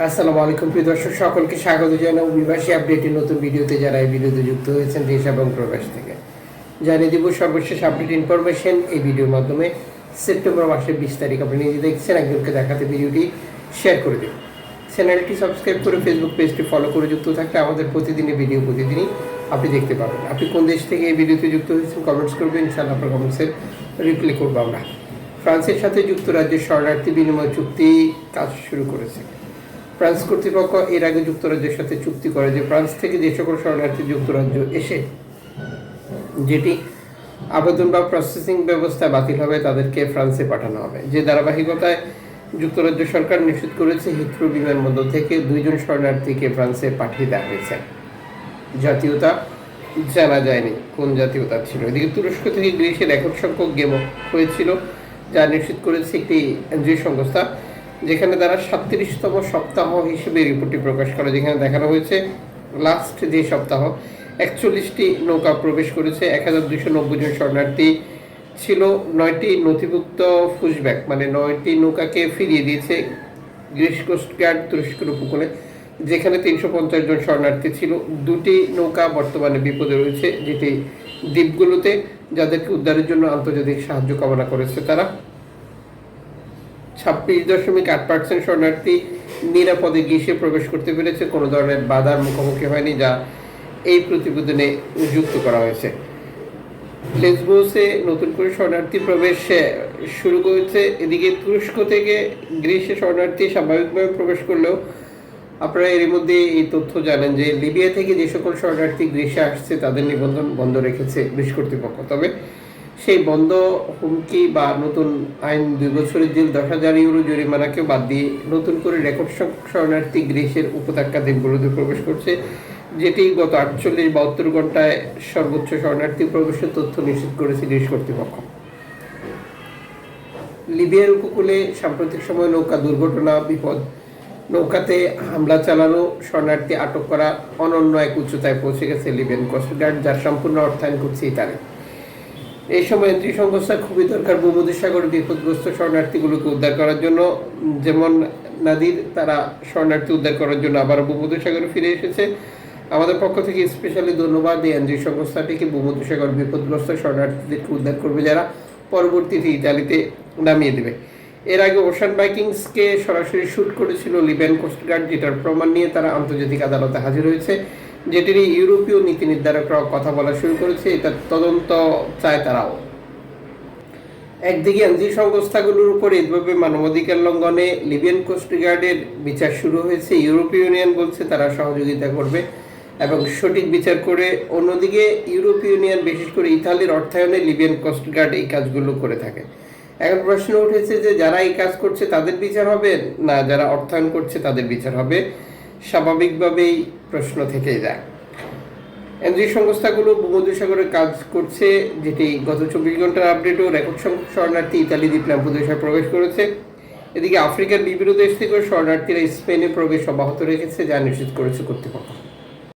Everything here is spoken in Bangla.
আসসালামু আলাইকুম, প্রিয় দর্শক, সকলকে স্বাগত জানাই অভিবাসী আপডেটের নতুন ভিডিওতে যারা এই ভিডিওতে যুক্ত হয়েছেন দেশ এবং প্রবাস থেকে। জানিয়ে দিব সর্বশেষ আপডেট ইনফরমেশন এই ভিডিওর মাধ্যমে সেপ্টেম্বর মাসের বিশ তারিখ আপনি নিজে দেখছেন, একজনকে দেখাতে ভিডিওটি শেয়ার করে দিন। চ্যানেলটি সাবস্ক্রাইব করে ফেসবুক পেজটি ফলো করে যুক্ত থাকলে আমাদের প্রতিদিনের ভিডিও প্রতিদিনই আপনি দেখতে পাবেন। আপনি কোন দেশ থেকে এই ভিডিওতে যুক্ত হয়েছেন কমেন্টস করবেন, ইনশাআল্লাহ আপনার কমেন্টসের রিপ্লাই করব আমরা। ফ্রান্সের সাথে যুক্তরাজ্যের শরণার্থী বিনিময় চুক্তি কাজ শুরু করেছে। ফ্রান্স কর্তৃপক্ষ এর আগে যুক্তরাজ্যের সাথে চুক্তি করে যে ফ্রান্স থেকে যে সকল শরণার্থী যুক্তরাজ্য এসে যেটি আবেদন বা প্রসেসিং ব্যবস্থা বাতিল হবে, তাদেরকে ফ্রান্সে পাঠানো হবে। যে ধারাবাহিকতায় যুক্তরাজ্য সরকার নিশ্চিত করেছে, হিথ্রো বিমানবন্দর থেকে দুইজন শরণার্থীকে ফ্রান্সে পাঠিয়ে দেওয়া হয়েছে। জাতীয়তা জানা যায়নি কোন জাতীয়তা ছিল। এদিকে তুরস্ক থেকে গ্রিসের একক সংখ্যক গেম হয়েছিল, যা নিশ্চিত করেছে একটি এনজিও সংস্থা। যেখানে তারা সাতত্রিশতম সপ্তাহ হিসেবে রিপোর্টটি প্রকাশ করে, যেখানে দেখানো হয়েছে লাস্ট যে সপ্তাহ, একচল্লিশটি নৌকা প্রবেশ করেছে এক হাজার দুশো নব্বই জন শরণার্থী ছিল, নয়টি নথিভুক্ত ফুসব্যাক মানে নয়টি নৌকাকে ফিরিয়ে দিয়েছে গ্রিস কোস্ট গার্ড তুরস্কের উপকূলে, যেখানে তিনশো পঞ্চাশ জন শরণার্থী ছিল। দুটি নৌকা বর্তমানে বিপদে রয়েছে, যেটি দ্বীপগুলোতে, যাদেরকে উদ্ধারের জন্য আন্তর্জাতিক সাহায্য কামনা করেছে তারা। ছাব্বিশ দশমিক আট পার্সেন্ট শরণার্থী নিরাপদে গ্রীষ্মে প্রবেশ করতে পেরেছে। কোনো ধরনের বাধার মুখোমুখি হয়নি যা এই প্রতিবেদনে যুক্ত করা হয়েছে। লেসবোসে নতুন করে শরণার্থী প্রবেশ শুরু করেছে। এদিকে তুরস্ক থেকে গ্রীষ্মে শরণার্থী স্বাভাবিকভাবে প্রবেশ করলেও আপনারা এর মধ্যে এই তথ্য জানেন যে লিবিয়া থেকে যে সকল শরণার্থী গ্রীষ্মে আসছে, তাদের নিবন্ধন বন্ধ রেখেছে গ্রীস কর্তৃপক্ষ তবে সেই বন্ধ হুমকি বা নতুন আইন দুই বছরের জেল দশ হাজার ইউরো জরিমানাকে বাদ দিয়ে নতুন করে রেকর্ড শরণার্থী গ্রীসের উপত্যকা দ্বীপগুলোতে প্রবেশ করছে, যেটি গত আটচল্লিশ বাহাত্তর ঘন্টায় সর্বোচ্চ শরণার্থী প্রবেশের তথ্য নিশ্চিত করেছে গ্রীস কর্তৃপক্ষ। লিবিয়ার উপকূলে সাম্প্রতিক সময় নৌকা দুর্ঘটনা, বিপদ, নৌকাতে হামলা চালানো, শরণার্থী আটক করা অনন্য এক উচ্চতায় পৌঁছে গেছে লিবিয়ান কোস্টগার্ড যার সম্পূর্ণ অর্থায়ন করছে ইতালি। এই সময় এন্ট্রি সংস্থা খুবই দরকার ভূমধ্যসাগরে বিপদগ্রস্ত শরণার্থীগুলোকে উদ্ধার করার জন্য। যেমন নাদির, তারা শরণার্থী উদ্ধার করার জন্য আবার ভূমধ্যসাগরে ফিরে এসেছে। আমাদের পক্ষ থেকে স্পেশালি ধন্যবাদ এই এনজিও সংস্থাটিকে ভূমধ্যসাগর বিপদগ্রস্ত শরণার্থীদেরকে উদ্ধার করবে যারা পরবর্তীতে ইতালিতে নামিয়ে দেবে। এর আগে ওশান বাইকিংসকে সরাসরি শ্যুট করেছিল লিবিয়ান কোস্টগার্ড, যেটার প্রমাণ নিয়ে তারা আন্তর্জাতিক আদালতে হাজির হয়েছে। যেটি নিয়ে ইউরোপীয় নীতি নির্ধারকরাও কথা বলা শুরু করেছে, এটা তদন্ত চায় তারাও। একদিকে এনজিও সংস্থাগুলোর উপর এইভাবে মানবাধিকার লঙ্ঘনে লিবিয়ান কোস্টগার্ডের বিচার শুরু হয়েছে, ইউরোপীয় ইউনিয়ন বলছে তারা সহযোগিতা করবে এবং সঠিক বিচার করে, অন্যদিকে ইউরোপীয় ইউনিয়ন, বিশেষ করে ইতালির অর্থায়নে লিবিয়ান কোস্টগার্ড এই কাজগুলো করে থাকে। এখন প্রশ্ন উঠেছে যে যারা এই কাজ করছে তাদের বিচার হবে না, যারা অর্থায়ন করছে তাদের বিচার হবে? স্বাভাবিকভাবেই প্রশ্ন থেকে যায়। এনজিও সংস্থাগুলো ভূমধ্যসাগরে কাজ করছে, যেটি গত চব্বিশ ঘণ্টার আপডেটও রেকর্ড সংখ্যক শরণার্থী ইতালি দ্বীপ ল্যাম্পুদেশে প্রবেশ করেছে। এদিকে আফ্রিকার বিভিন্ন দেশ থেকেও শরণার্থীরা স্পেনে প্রবেশ অব্যাহত রেখেছে, যা নিশ্চিত করেছে কর্তৃপক্ষ।